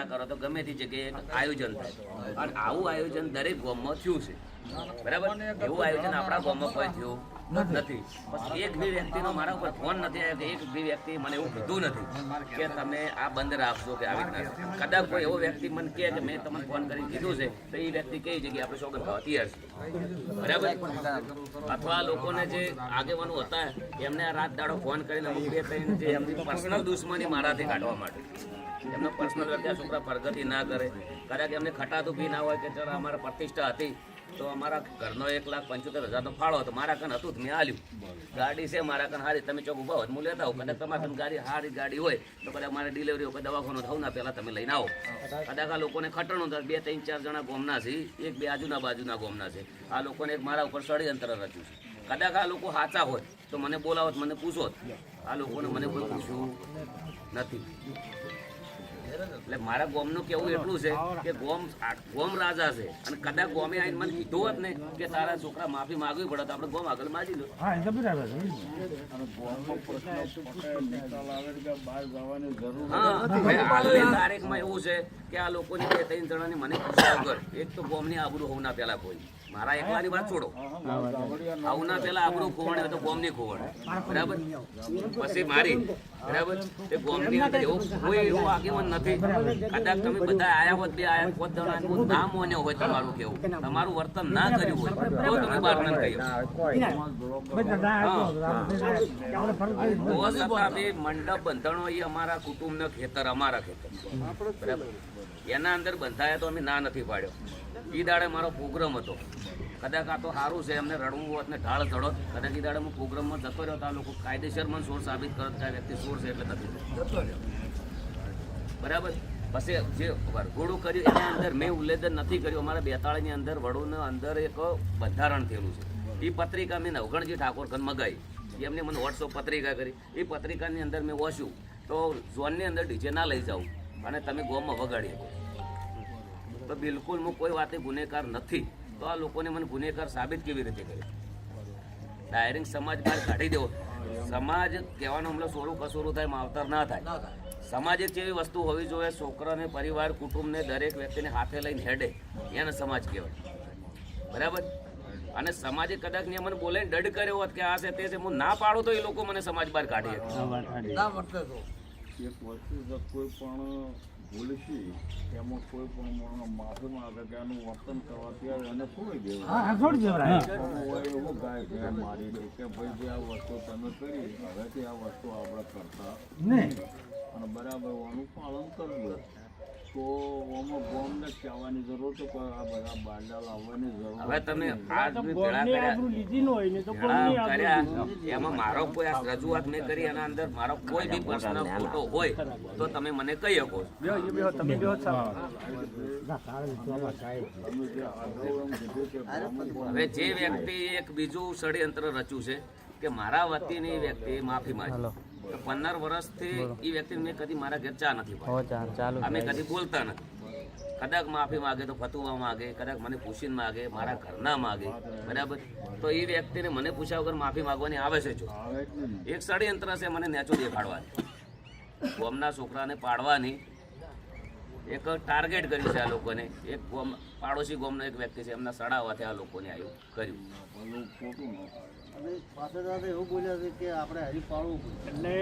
ના કરો તો ગમે તે જગ્યાએ આયોજન થાય. અને આવું આયોજન દરેક ગામમાં થયું છે. બરાબર? એવું આયોજન આપણા ગામમાં કોઈ થયું નથી. એક બી વ્યક્તિનો મારા ઉપર ફોન નથી આવ્યો કે એક બી વ્યક્તિ મને એવું કીધું નથી કે તમે આ બંધ રાખશો કે આવી રીતના. કદાચ કોઈ એવો વ્યક્તિ મને કહે કે મેં તમને ફોન કરી કીધું છે, તો એ વ્યક્તિ કઈ જગ્યાએ આપણે સોગંદ ખાવા તૈયાર બરાબર? અથવા લોકોને જે આગેવાનો હતા, એમને આ રાત દાડો ફોન કરીને અમુક બે થઈને જે એમની પર્સનલ દુશ્મની મારાથી કાઢવા માટે. એમનો પર્સનલ વ્યક્તિ છોકરા પ્રગતિ ના કરે. કદાચ એમને ખટાતું બી ના હોય કે ચાલો અમારા પ્રતિષ્ઠા હતી તો અમારા ઘરનો એક લાખ પંચોતેર હજારનો ફાળો હતો. મારા કન હતું મેં આલ્યું. ગાડી છે મારા કન હારી. તમે ચોક ઊભા હોય હું લેતા આવું. કદાચ તમારા કન ગાડી, હારી ગાડી હોય, તો કદાચ મારે ડિલિવરી હોય દવાખાનું થવું ના, પહેલાં તમે લઈને આવો. કદાચ આ લોકોને ખટણું થાય બે, ત્રણ, ચાર જણા ગોમના છે. એક બે આજુના બાજુના ગોમના છે. આ લોકોને એક મારા ઉપર ષડયંત્ર રચ્યું છે. કદાચ આ લોકો સાચા હોય તો મને બોલાવો મને પૂછો આ લોકોને મને કોઈ પૂછ્યું નથી. એટલે મારા ગોમનું કેવું એટલું છે કે ગોમ ગોમ રાજા છે. અને કદાચ ગોમે આઈને મને કીધું હોત ને કે તારા છોકરા માફી માંગવી પડે તો આપણે ગોમ આગળ માજી લો. હા એ તો બરાબર હા તારીખમાં એવું છે કે આ લોકોની બે ત્રણ જણાની મને પૂછ્યા વગર એક તો ગોમની આબરૂ હોવના પેલા કોઈ. મારા એકલાની વાત છોડો. આવું ના પેલા આપણું ખોવાણ તો ગોમની ખોવાણ બરાબર? પછી મારી બરાબર? તે ગોમની અંદર એવું કોઈ એવો આગેવાન નથી. કદાચ તમે બધા આયા હોત બે આયા હોત જણા ના મોન્યો હોય તમારું કેવું. તમારું વર્તન ના કર્યું હોય તો તમે બહાર ન કહી બધા ના હતો. આપણે ફરક પડી. તો છતાં બી મંડપ બંધણો એ અમારા કુટુંબનો ખેતર અમારા ખેતર. બરાબર? એના અંદર બંધાયા તો અમે ના નથી પાડ્યો. ઈ દાડે મારો પ્રોગ્રામ હતો. કદાચ આ તો સારું છે એમને રડવું હોત ને ઢાળ ચડોત કદાચ એ દાડે હું પ્રોગ્રામમાં જતો રહ્યો આ લોકો કાયદેસર મને સોર સાબિત કરત કે વ્યક્તિ સોર છે એટલે તકલીફ બરાબર? પછી જે વરઘોડું કર્યું એના અંદર મેં ઉલ્લેખન નથી કર્યું. અમારા બેતાળીની અંદર વડોના અંદર એક બંધારણ થયેલું છે. એ પત્રિકા મેં નવગણજી ઠાકોર ઘર મગાવી એમને મને વોટ્સઅપ પત્રિકા કરી. એ પત્રિકાની અંદર મેં વાંચ્યું તો ઝોનની અંદર ડીજે ના લઈ જાઉં. અને તમે ગોમાં વગાડી શકો તો બિલકુલ હું કોઈ વાતે ગુનેગાર નથી. તો આ લોકોને મને ગુનેગાર સાબિત કેવી રીતે કર્યો ડાયરેક્ટ સમાજ બહાર કાઢી દેવો. સમાજ કહેવાનો હમણાં સોળું કસોરું થાય માવતર ના થાય. સમાજ એક જેવી વસ્તુ હોવી જોઈએ છોકરાને પરિવાર કુટુંબને દરેક વ્યક્તિને હાથે લઈને હેડે. એને સમાજ કહેવાય. બરાબર? અને સમાજે કદાચ ને મને બોલે ડડ કર્યો હોત કે આ છે તે છે હું ના પાડું તો એ લોકો મને સમાજ બહાર કાઢી શકે. એક વસ્તુ કોઈ પણ ભૂલ તેમાં એમાં કોઈ પણ માણસ માફી માંગે કે આનું વર્તન કરવા ત્યારે એને છોડી દેવું છોડી દેવાય એવું ગાય કે મારી દે કે ભાઈ જે આ વસ્તુ તમે કરી હવેથી આ વસ્તુ આપણે કરતા. નહીં. અને બરાબર આનું પાલન કરવું. તો આમાં ગોમને કહેવાની જરૂર છે આ બધા બારડા લાવવાની જરૂર હવે તમે આ ભેળા કર્યા લીધી ન હોય ને તો ભેળા ગોળની આબરૂ કર્યા. એમાં મારો કોઈ રજૂઆત મેં કરી એના અંદર મારો કોઈ બી પર્સનલ ફોટો હોય તો તમે મને કહી શકો. તમે હવે જે વ્યક્તિ એક બીજું ષડયંત્ર રચ્યું છે કે મારા વતીની વ્યક્તિ માફી માંગી. પંદર વર્ષથી એ વ્યક્તિને મેં કદી મારા ઘેર ચા નથી પાડી. અમે કદી બોલતા નથી. કદાચ માફી માગે તો ફતુવા માગે કદાચ મને પૂછીને માગે મારા ઘરના માગે. બરાબર? તો એ વ્યક્તિને મને પૂછ્યા વગર માફી માગવાની આવે છે જો. એક ષડયંત્ર છે મને નેચો દેખાડવાની. ગોમના છોકરાને પાડવાની. એક ટાર્ગેટ કર્યું છે આ લોકોને. એક ગોમ પાડોશી ગોમનો એક વ્યક્તિ છે એમના સડાવવાથી આ લોકોને આવ્યું કર્યું. પેલું ખોટું ન અને પાછળ દાદા એવું બોલ્યા છે કે આપણે હરી પાડવું એટલે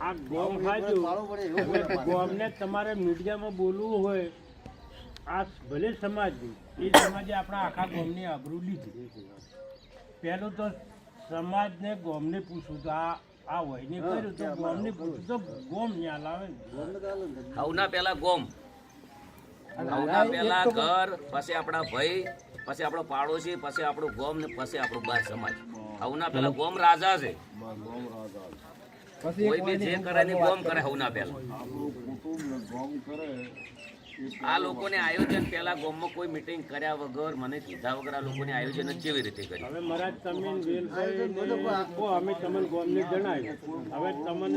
આ ગોમ ખાધું. પાડવું પડે એવું બોલે પાછળ. ગોમને તમારે મીડિયામાં બોલવું હોય આ ભલે સમાજની એ સમાજે આપણા આખા ગોમની આબરૂ લીધી. પહેલું તો સમાજને ગોમને પૂછવું તો આ આ વયને કર્યું તો ગોમને પૂછવું તો ગોમ ન્યા લાવે ને. ને. હવના પહેલા ગોમ. હવના પહેલા ઘર પછી આપણા ભાઈ પછી આપણો પાડોશી પછી આપણું ગોમ ને પછી આપણું બાર સમાજ. હવના પહેલા ગોમ રાજા છે. કોઈ બી જે કરે ને ગોમ કરે હવના એ આ લોકોને આયોજન પહેલા ગોમમાં કોઈ મીટિંગ કર્યા વગર મને કીધા વગર આ લોકોને આયોજન જ કેવી રીતે કર્યું? હવે મહારાજ તમે અમે તમને ગોમને જણાવ્યું. હવે તમને